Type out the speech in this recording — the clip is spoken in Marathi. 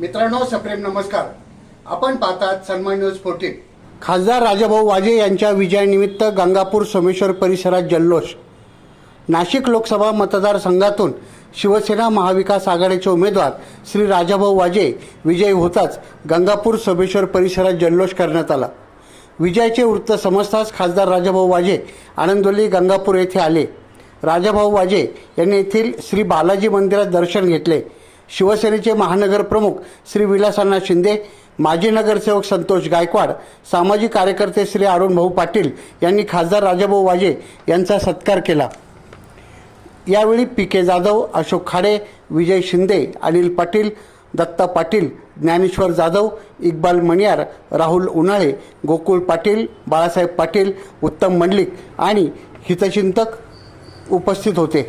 मित्रांनो सप्रेम नमस्कार. आपण पाहतात सन्मान न्यूज फोर्टीन खासदार राजाभाऊ वाजे यांच्या विजयानिमित्त गंगापूर सोमेश्वर परिसरात जल्लोष. नाशिक लोकसभा मतदारसंघातून शिवसेना महाविकास आघाडीचे उमेदवार श्री राजाभाऊ वाजे विजयी होताच गंगापूर सोमेश्वर परिसरात जल्लोष करण्यात आला. विजयाचे वृत्त समजताच खासदार राजाभाऊ वाजे आनंदोली गंगापूर येथे आले. राजाभाऊ वाजे यांनी येथील श्री बालाजी मंदिरात दर्शन घेतले. शिवसेनेचे महानगर प्रमुख श्री विलासांना शिंदे माजी नगरसेवक संतोष गायकवाड सामाजिक कार्यकर्ते श्री अरुण भाऊ पाटील यांनी खासदार राजाभाऊ वाजे यांचा सत्कार केला. यावेळी पी के जाधव अशोक खाडे विजय शिंदे अनिल पाटील दत्ता पाटील ज्ञानेश्वर जाधव इक्बाल मणियार राहुल उन्हाळे गोकुळ पाटील बाळासाहेब पाटील उत्तम मंडलिक आणि हितचिंतक उपस्थित होते.